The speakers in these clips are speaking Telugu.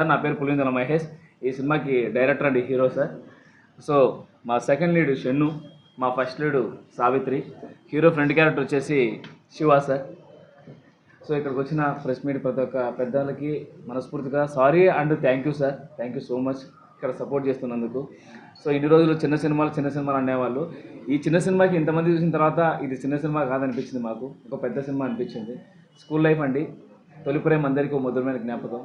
సార్ నా పేరు పులిందల మహేష్. ఈ సినిమాకి director and hero sir. So మా సెకండ్ లీడ్ షన్ను మా first lead Savitri. Hero friend character వచ్చేసి శివ సార్. సో ఇక్కడికి వచ్చిన ఫ్రెష్ మీట్ ప్రతి ఒక్క పెద్దలకి మనస్ఫూర్తిగా sorry and thank you sir. Thank you so much ఇక్కడ సపోర్ట్ చేస్తున్నందుకు. సో ఇన్ని రోజులు చిన్న సినిమాలు చిన్న సినిమాలు అనేవాళ్ళు. ఈ చిన్న సినిమాకి ఇంతమంది చూసిన తర్వాత ఇది చిన్న సినిమా కాదనిపించింది మాకు. ఒక పెద్ద సినిమా అనిపించింది. స్కూల్ లైఫ్ అండి. తొలి ప్రేమ అందరికీ మధురమైన జ్ఞాపకం.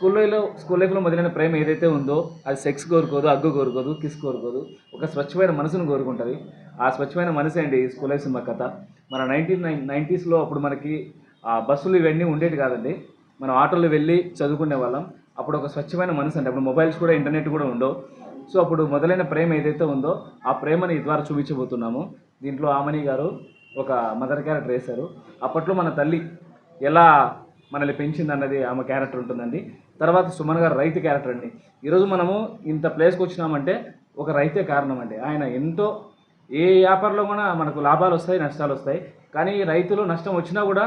స్కూల్లో స్కూల్ లైఫ్లో మొదలైన ప్రేమ ఏదైతే ఉందో అది సెక్స్ కోరుకోదు అగ్గు కోరుకోదు కిస్ కోరుకోదు ఒక స్వచ్ఛమైన మనసును కోరుకుంటుంది. ఆ స్వచ్ఛమైన మనసే అండి ఈ స్కూల్ లైఫ్ సినిమా కథ. మన నైన్టీన్ నైన్ నైంటీస్లో అప్పుడు మనకి ఆ బస్సులు ఇవన్నీ ఉండేవి కాదండి. మనం ఆటోలో వెళ్ళి చదువుకునే వాళ్ళం. అప్పుడు ఒక స్వచ్ఛమైన మనసు అంటే అప్పుడు మొబైల్స్ కూడా ఇంటర్నెట్ కూడా ఉండవు. సో అప్పుడు మొదలైన ప్రేమ ఏదైతే ఉందో ఆ ప్రేమని ఈ ద్వారా చూపించబోతున్నాము. దీంట్లో ఆమని గారు ఒక మదర్ క్యారెక్టర్ వేశారు. అప్పట్లో మన తల్లి ఎలా మనల్ని పెంచింది అన్నది ఆమె క్యారెక్టర్ ఉంటుందండి. తర్వాత సుమన్ గారు రైతు క్యారెక్టర్ అండి. ఈరోజు మనము ఇంత ప్లేస్కి వచ్చినామంటే ఒక రైతే కారణం అండి. ఆయన ఎంతో ఏ వ్యాపారంలో కూడా మనకు లాభాలు వస్తాయి నష్టాలు వస్తాయి. కానీ రైతులు నష్టం వచ్చినా కూడా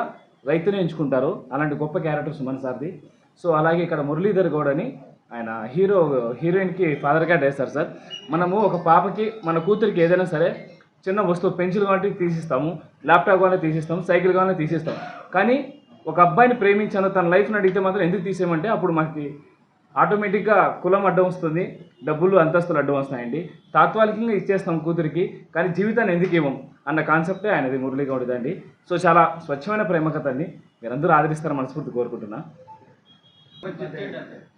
రైతుని ఎంచుకుంటారు. అలాంటి గొప్ప క్యారెక్టర్ సుమన్ సార్ది. సో అలాగే ఇక్కడ మురళీధర్ గౌడ్ అని ఆయన హీరో హీరోయిన్కి ఫాదర్ క్యారెక్టర్ వేస్తారు సార్. మనము ఒక పాపకి మన కూతురికి ఏదైనా సరే చిన్న వస్తువు పెన్సిల్ కావాలంటే తీసిస్తాము ల్యాప్టాప్ కావాలంటే తీసిస్తాము సైకిల్ కావాలంటే తీసిస్తాం కానీ ఒక అబ్బాయిని ప్రేమించాను తన లైఫ్ని అడిగితే మాత్రం ఎందుకు తీసేయమంటే అప్పుడు మనకి ఆటోమేటిక్గా కులం అడ్డం వస్తుంది డబ్బులు అంతస్తులు అడ్డం వస్తాయండి తాత్కాలికంగా ఇచ్చేస్తాం కూతురికి కానీ జీవితాన్ని ఎందుకు ఇవ్వం అన్న కాన్సెప్టే ఆయనది మురళీగౌడిదండి సో చాలా స్వచ్ఛమైన ప్రేమ అండి. మీరందరూ ఆదరిస్తారని మనస్ఫూర్తి కోరుకుంటున్నా.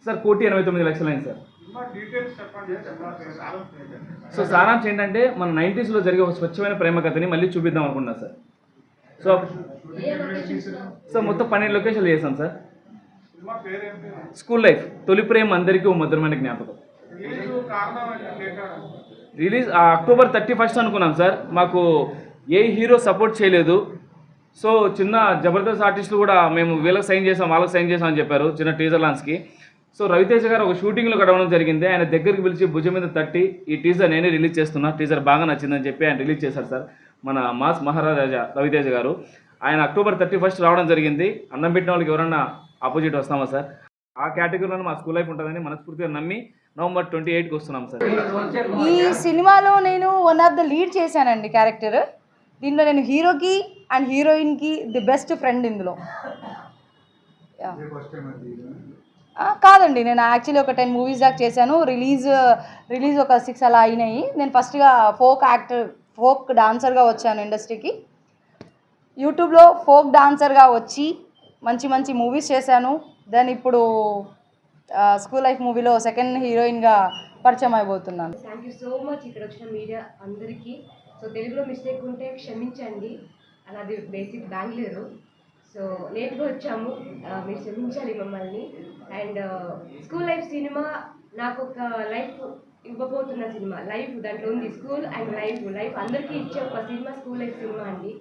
సార్ కోటి ఎనభై తొమ్మిది లక్షలు అయింది సార్. సో సారాంశం ఏంటంటే మన నైంటీస్లో జరిగే ఒక స్వచ్ఛమైన ప్రేమ కథని మళ్ళీ చూపిద్దాం అనుకున్నా సార్. సో సో మొత్తం పన్నెండు లొకేషన్లు చేసాం సార్. స్కూల్ లైఫ్ తొలి ప్రేమ అందరికీ ఓ మధురమైన జ్ఞాపకం. రిలీజ్ ఆ అక్టోబర్ థర్టీ ఫస్ట్ అనుకున్నాం సార్. మాకు ఏ హీరో సపోర్ట్ చేయలేదు. సో చిన్న జబర్దస్త్ ఆర్టిస్టులు కూడా మేము వీళ్ళకి సైన్ చేసాం వాళ్ళకి సైన్ చేసాం అని చెప్పారు చిన్న టీజర్ లాన్స్కి సో రవితేజ గారు ఒక షూటింగ్లో గడవడం జరిగింది. ఆయన దగ్గరికి పిలిచి భుజం మీద తట్టి ఈ టీజర్ నేనే రిలీజ్ చేస్తున్నా టీజర్ బాగా నచ్చిందని చెప్పి ఆయన రిలీజ్ చేశారు సార్. మన మాస్ మహారాజా రవితేజ గారు. ఆయన అక్టోబర్ థర్టీ ఫస్ట్ రావడం జరిగింది. అన్నం పెట్టిన వాళ్ళకి ఎవరన్నా ఆపోజిట్ వస్తామా సార్? ఆ కేటగిరీలో మా స్కూల్ లైఫ్ ఉంటుందని మనస్ఫూర్తిగా నమ్మి నవంబర్ ట్వంటీ ఎయిట్కి వస్తున్నాం సార్. ఈ సినిమాలో నేను వన్ ఆఫ్ ద లీడ్ చేశానండి క్యారెక్టర్. దీనిలో నేను హీరోకి అండ్ హీరోయిన్కి ది బెస్ట్ ఫ్రెండ్ ఇందులో. కాదండి నేను యాక్చువల్లీ ఒక టెన్ మూవీస్ దాకా చేశాను. రిలీజ్ రిలీజ్ ఒక సిక్స్ అలా అయినాయి. నేను ఫస్ట్గా ఫోక్ యాక్టర్ ఫోక్ డాన్సర్గా వచ్చాను ఇండస్ట్రీకి. యూట్యూబ్లో ఫోక్ డాన్సర్గా వచ్చి మంచి మంచి మూవీస్ చేశాను. దెన్ ఇప్పుడు స్కూల్ లైఫ్ మూవీలో సెకండ్ హీరోయిన్గా పరిచయం అయిపోతున్నాను. థ్యాంక్ యూ సో మచ్ ఇక్కడ వచ్చిన మీడియా అందరికీ. సో తెలుగులో మిస్టేక్ ఉంటే క్షమించండి. అలాది బేసిక్ బెంగళూరు సో లేట్గా వచ్చాము. మీరు క్షమించాలి మమ్మల్ని. అండ్ స్కూల్ లైఫ్ సినిమా నాకు ఒక లైఫ్ ఇవ్వబోతున్న సినిమా. లైఫ్ దాంట్లో ఉంది. స్కూల్ అండ్ లైఫ్ లైఫ్ అందరికీ ఇచ్చే ఒక సినిమా స్కూల్ లైఫ్ సినిమా అండి.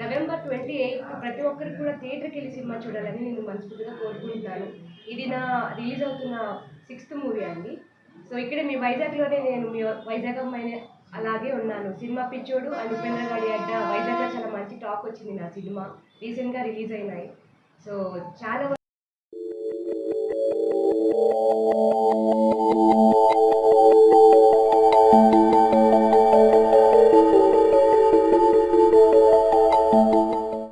నవంబర్ ట్వంటీ ఎయిత్ ప్రతి ఒక్కరికి కూడా థియేటర్కి వెళ్ళి సినిమా చూడాలని నేను మనస్ఫూర్తిగా కోరుకుంటున్నాను. ఇది నా రిలీజ్ అవుతున్న సిక్స్త్ మూవీ అండి. సో ఇక్కడ మీ వైజాగ్లోనే నేను మీ వైజాగ్ అమ్మాయిని అలాగే ఉన్నాను. సినిమా పిచ్చోడు అండ్ ఉపేంద్ర గారి అడ్డ వైజాగ్లో చాలా మంచి టాక్ వచ్చింది నా సినిమా. రీసెంట్గా రిలీజ్ అయినాయి. సో చాలా